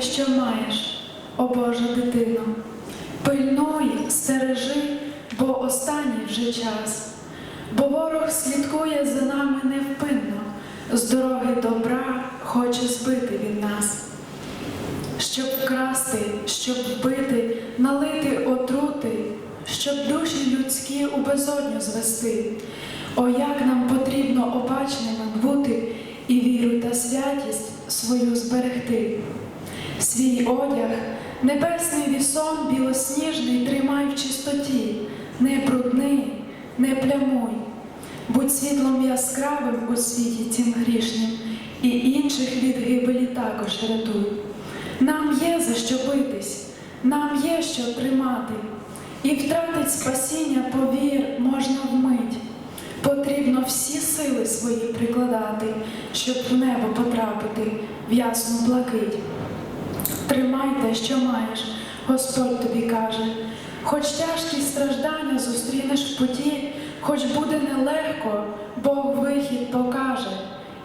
що маєш, о Божа дитино. Пильнуй, стережи, бо останній вже час. Бо ворог слідкує за нами невпинно, з дороги добра хоче збити він нас. Щоб вкрасти, щоб вбити, налити отрути, щоб душі людські у безодню звести. О, як нам потрібно обачними бути і віру та святість свою зберегти. Свій одяг, небесний вісон білосніжний тримай в чистоті, не брудний, не плямуй. Будь світлом яскравим у світі цім грішнім, і інших від гибелі також рятуй. Нам є за що битись, нам є що тримати, і втратить спасіння, повір, можна вмить. Потрібно всі сили свої прикладати, щоб в небо потрапити в ясну блакить. Тримай те, що маєш, Господь тобі каже, хоч тяжкі страждання зустрінеш в путі, хоч буде нелегко, Бог вихід покаже,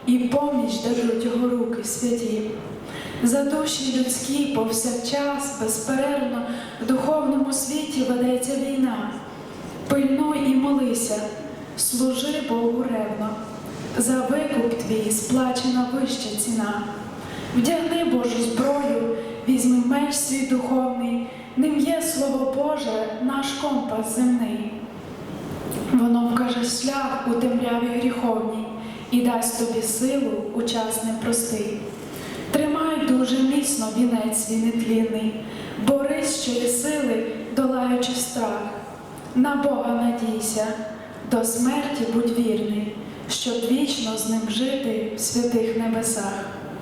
і поміч дадуть його руки святі. За душі людські повсякчас, безперервно, в духовному світі ведеться війна. Пильнуй і молися, служи Богу ревно, за викуп твій сплачена вища ціна. Вдягни Божу зброю, візьми меч свій духовний, ним є слово Боже, наш компас земний. Воно вкаже шлях у темряві гріховній і дасть тобі силу у час непростий. Тримай дуже міцно вінець свій нетлінний, борись через сили, долаючи страх. На Бога надійся, до смерті будь вірний, щоб вічно з ним жити в святих небесах.